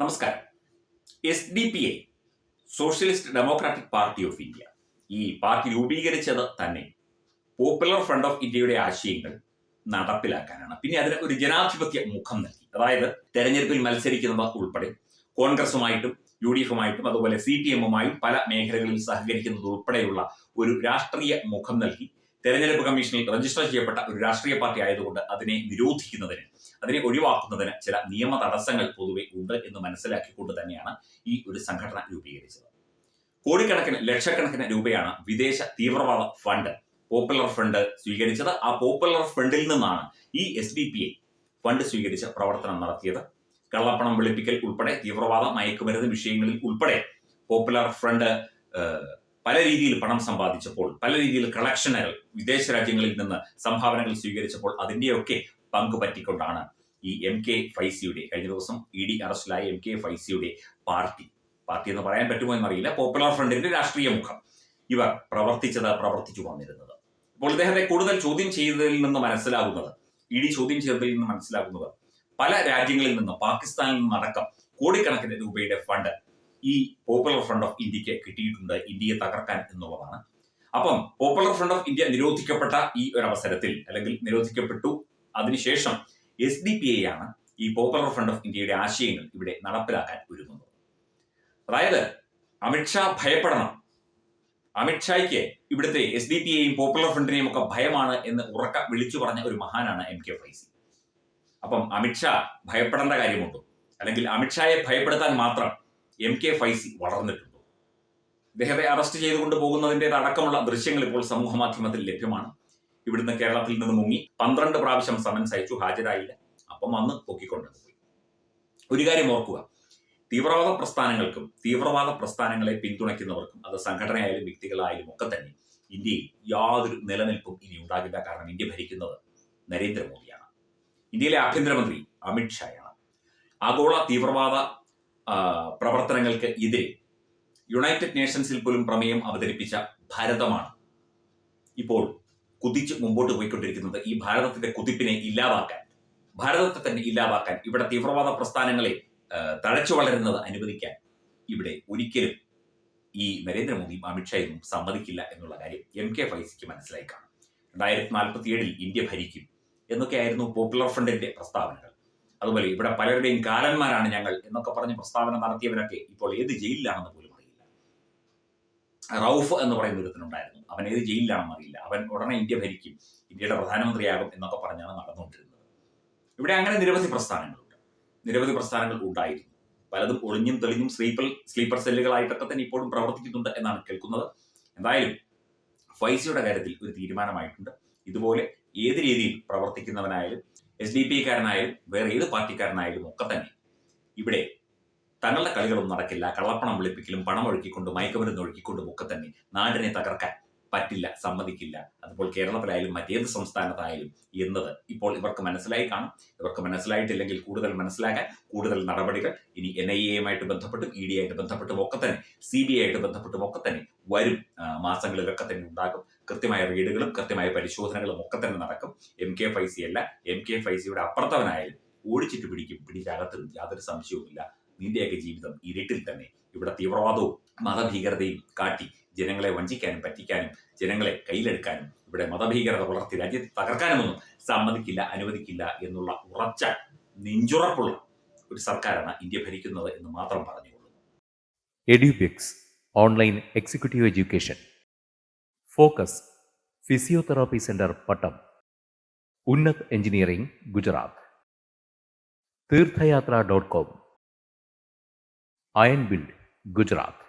നമസ്കാരം. S D P I socialist democratic party of India ഈ party രൂപീകരിച്ചത് തന്നെ പോപ്പുലർ ഫ്രണ്ട് ഓഫ് ഇന്ത്യയുടെ ആശയങ്ങൾ നടപ്പിലാക്കാനാണ്. പിന്നെ അതിന് ഒരു ജനാധിപത്യ മുഖം നൽകി. അതായത് തെരഞ്ഞെടുപ്പിൽ മത്സരിക്കുന്നവർ ഉൾപ്പെടെ കോൺഗ്രസുമായിട്ടും യു ഡി എഫുമായിട്ടും അതുപോലെ സി പി എമ്മുമായും പല മേഖലകളിൽ സഹകരിക്കുന്നത് ഉൾപ്പെടെയുള്ള ഒരു രാഷ്ട്രീയ മുഖം നൽകി തെരഞ്ഞെടുപ്പ് കമ്മീഷനിൽ രജിസ്റ്റർ ചെയ്യപ്പെട്ട ഒരു രാഷ്ട്രീയ പാർട്ടി ആയതുകൊണ്ട് അതിനെ നിരോധിക്കുന്നതിന് അതിനെ ഒഴിവാക്കുന്നതിന് ചില നിയമ തടസ്സങ്ങൾ പൊതുവെ ഉണ്ട് എന്ന് മനസ്സിലാക്കിക്കൊണ്ട് തന്നെയാണ് ഈ ഒരു സംഘടന രൂപീകരിച്ചത്. കോടിക്കണക്കിന് ലക്ഷക്കണക്കിന് രൂപയാണ് വിദേശ തീവ്രവാദ ഫണ്ട് പോപ്പുലർ ഫണ്ട് സ്വീകരിച്ചത്. ആ പോപ്പുലർ ഫണ്ടിൽ നിന്നാണ് ഈ S D P I fund സ്വീകരിച്ച് പ്രവർത്തനം നടത്തിയത്. കള്ളപ്പണം വെളുപ്പിക്കൽ ഉൾപ്പെടെ തീവ്രവാദ മയക്കുമരുന്ന് വിഷയങ്ങളിൽ ഉൾപ്പെടെ പോപ്പുലർ ഫ്രണ്ട് പല രീതിയിൽ പണം സമ്പാദിച്ചപ്പോൾ പല രീതിയിൽ കളക്ഷനുകൾ വിദേശ രാജ്യങ്ങളിൽ നിന്ന് സംഭാവനകൾ സ്വീകരിച്ചപ്പോൾ അതിന്റെയൊക്കെ പങ്ക് പറ്റിക്കൊണ്ടാണ് ഈ എം കെ ഫൈസിയുടെ കഴിഞ്ഞ ദിവസം ഇ ഡി അറസ്റ്റിലായ എം കെ ഫൈസിയുടെ പാർട്ടി. പാർട്ടി എന്ന് പറയാൻ പറ്റുമോ എന്നറിയില്ല. പോപ്പുലർ ഫ്രണ്ടിന്റെ രാഷ്ട്രീയ മുഖം. ഇവർ പ്രവർത്തിച്ചത് പ്രവർത്തിച്ചു വന്നിരുന്നത്. അപ്പോൾ ഇദ്ദേഹത്തെ കൂടുതൽ ചോദ്യം ചെയ്തതിൽ നിന്ന് മനസ്സിലാകുന്നത് ഇ ഡി ചോദ്യം ചെയ്തതിൽ നിന്ന് മനസ്സിലാകുന്നത് പല രാജ്യങ്ങളിൽ നിന്ന് പാകിസ്ഥാനിൽ നിന്നടക്കം കോടിക്കണക്കിന് രൂപയുടെ ഫണ്ട് ഈ പോപ്പുലർ ഫ്രണ്ട് ഓഫ് ഇന്ത്യയ്ക്ക് കിട്ടിയിട്ടുണ്ട് ഇന്ത്യയെ തകർക്കാൻ എന്നുള്ളതാണ്. അപ്പം പോപ്പുലർ ഫ്രണ്ട് ഓഫ് ഇന്ത്യ നിരോധിക്കപ്പെട്ട ഈ ഒരു അവസരത്തിൽ അല്ലെങ്കിൽ നിരോധിക്കപ്പെട്ടു. അതിനുശേഷം എസ് ഡി പി ഐ ആണ് ഈ പോപ്പുലർ ഫ്രണ്ട് ഓഫ് ഇന്ത്യയുടെ ആശയങ്ങൾ ഇവിടെ നടപ്പിലാക്കാൻ ഒരുങ്ങുന്നത്. അതായത് അമിത്ഷാ ഭയപ്പെടണം. അമിത്ഷായ്ക്ക് ഇവിടുത്തെ എസ് ഡി പി ഐയും പോപ്പുലർ ഫ്രണ്ടിനെയും ഒക്കെ ഭയമാണ് എന്ന് ഉറക്ക വിളിച്ചു പറഞ്ഞ ഒരു മഹാനാണ് എം കെ ഫൈസി അപ്പം അമിത്ഷാ ഭയപ്പെടേണ്ട കാര്യമുണ്ടോ? അല്ലെങ്കിൽ അമിത്ഷായെ ഭയപ്പെടുത്താൻ മാത്രം എം കെ ഫൈസി വളർന്നിട്ടുണ്ടോ. ഇദ്ദേഹത്തെ അറസ്റ്റ് ചെയ്തുകൊണ്ട് പോകുന്നതിന്റെ അടക്കമുള്ള ദൃശ്യങ്ങൾ ഇപ്പോൾ സമൂഹ മാധ്യമത്തിൽ ലഭ്യമാണ്. ഇവിടുന്ന് കേരളത്തിൽ നിന്ന് മുങ്ങി പന്ത്രണ്ട് പ്രാവശ്യം സമൻസ് അയച്ചു ഹാജരായില്ല. അപ്പം വന്ന് പൊക്കിക്കൊണ്ട് പോയി. ഒരു കാര്യം ഓർക്കുക. തീവ്രവാദ പ്രസ്ഥാനങ്ങൾക്കും തീവ്രവാദ പ്രസ്ഥാനങ്ങളെ പിന്തുണയ്ക്കുന്നവർക്കും അത് സംഘടനയായാലും വ്യക്തികളായാലും ഒക്കെ തന്നെ ഇന്ത്യയിൽ യാതൊരു നിലനിൽപ്പും ഇനി ഉണ്ടാകില്ല. കാരണം ഇന്ത്യ ഭരിക്കുന്നത് നരേന്ദ്രമോദിയാണ്. ഇന്ത്യയിലെ ആഭ്യന്തരമന്ത്രി അമിത്ഷായാണ് ആഗോള തീവ്രവാദ പ്രവർത്തനങ്ങൾക്ക് എതിരെ യുണൈറ്റഡ് നേഷൻസിൽ പോലും പ്രമേയം അവതരിപ്പിച്ച ഭാരതമാണ് ഇപ്പോൾ കുതിച്ച് മുമ്പോട്ട് പോയിക്കൊണ്ടിരിക്കുന്നത്. ഈ ഭാരതത്തിന്റെ കുതിപ്പിനെ ഇല്ലാതാക്കാൻ ഭാരതത്തെ തന്നെ ഇല്ലാതാക്കാൻ ഇവിടെ തീവ്രവാദ പ്രസ്ഥാനങ്ങളെ തഴച്ചു വളരുന്നത് അനുവദിക്കാൻ ഇവിടെ ഒരിക്കലും ഈ നരേന്ദ്രമോദിയും അമിത്ഷായും സമ്മതിക്കില്ല എന്നുള്ള കാര്യം എം കെ ഫൈസിക്ക് മനസ്സിലായി കാണും. രണ്ടായിരത്തി നാൽപ്പത്തിയേഴിൽ ഇന്ത്യ ഭരിക്കും എന്നൊക്കെയായിരുന്നു പോപ്പുലർ ഫ്രണ്ടിന്റെ പ്രസ്താവനകൾ. അതുപോലെ ഇവിടെ പലരുടെയും കാലന്മാരാണ് ഞങ്ങൾ എന്നൊക്കെ പറഞ്ഞ് പ്രസ്താവന നടത്തിയവരൊക്കെ ഇപ്പോൾ ഏത് ജയിലിലാണെന്ന് പോലും അറിയില്ല. റൌഫ് എന്ന് പറയുന്ന ഒരുത്തനുണ്ടായിരുന്നു. അവൻ ഏത് ജയിലിലാണെന്ന് അറിയില്ല. അവൻ ഉടനെ ഇന്ത്യ ഭരിക്കും. ഇന്ത്യയുടെ പ്രധാനമന്ത്രിയാകും എന്നൊക്കെ പറഞ്ഞാണ് നടന്നുകൊണ്ടിരുന്നത്. ഇവിടെ അങ്ങനെ നിരവധി പ്രസ്ഥാനങ്ങളുണ്ട്. നിരവധി പ്രസ്ഥാനങ്ങൾ ഉണ്ടായിരുന്നു. പലതും ഒളിഞ്ഞും തെളിഞ്ഞും സ്ലീപ്പർ സ്ലീപ്പർ സെല്ലുകളായിട്ടൊക്കെ തന്നെ ഇപ്പോഴും പ്രവർത്തിക്കുന്നുണ്ട് എന്നാണ് കേൾക്കുന്നത്. എന്തായാലും ഫൈസിയുടെ കാര്യത്തിൽ ഒരു തീരുമാനമായിട്ടുണ്ട്. ഇതുപോലെ ഏത് രീതിയിൽ പ്രവർത്തിക്കുന്നവനായാലും എസ് ഡി പി കാരനായാലും വേറെ ഏത് പാർട്ടിക്കാരനായാലും ഒക്കെ തന്നെ ഇവിടെ തങ്ങളുടെ കളികളൊന്നും നടക്കില്ല കള്ളപ്പണം വിളിപ്പിക്കലും പണം ഒഴുക്കിക്കൊണ്ടും മയക്കുമരുന്ന് ഒഴുക്കിക്കൊണ്ടും ഒക്കെ തന്നെ നാടിനെ തകർക്കാൻ പറ്റില്ല സമ്മതിക്കില്ല. അതുപോലെ കേരളത്തിലായാലും മറ്റേത് സംസ്ഥാനത്തായാലും എന്നത് ഇപ്പോൾ ഇവർക്ക് മനസ്സിലായി കാണും. ഇവർക്ക് മനസ്സിലായിട്ടില്ലെങ്കിൽ കൂടുതൽ മനസ്സിലാക്കാൻ കൂടുതൽ നടപടികൾ ഇനി എൻ ഐ എയുമായിട്ട് ബന്ധപ്പെട്ടും ഇ ഡി ആയിട്ട് ബന്ധപ്പെട്ടും ഒക്കെ തന്നെ സി ബി ആയിട്ട് ബന്ധപ്പെട്ടും ഒക്കെ തന്നെ വരും. മാസങ്ങളിലൊക്കെ തന്നെ ഉണ്ടാകും. കൃത്യമായ റീഡുകളും കൃത്യമായ പരിശോധനകളും ഒക്കെ തന്നെ നടക്കും. എം കെ ഫൈസി അല്ല എം കെ ഫൈസിയുടെ അപ്പുറത്തവനായാലും ഓടിച്ചിട്ട് പിടിക്കും. പിടിച്ചകത്തും യാതൊരു സംശയവുമില്ല. നിന്റെയൊക്കെ ജീവിതം ഇരുട്ടിൽ തന്നെ. ഇവിടെ തീവ്രവാദവും മതഭീകരതയും കാട്ടി ജനങ്ങളെ വഞ്ചിക്കാനും പറ്റിക്കാനും ജനങ്ങളെ കയ്യിലെടുക്കാനും ഇവിടെ മതഭീകരത വളർത്തി രാജ്യത്തെ തകർക്കാനുമൊന്നും സമ്മതിക്കില്ല അനുവദിക്കില്ല എന്നുള്ള ഉറച്ച നെഞ്ചുറപ്പുള്ള ഒരു സർക്കാരാണ് ഇന്ത്യ ഭരിക്കുന്നത് എന്ന് മാത്രം പറഞ്ഞുകൊള്ളുന്നു Edubix online executive education. Focus physiotherapy centre Pattom. Unnat engineering Gujarat. Theerthayathra dot com. Iron build Gujarat.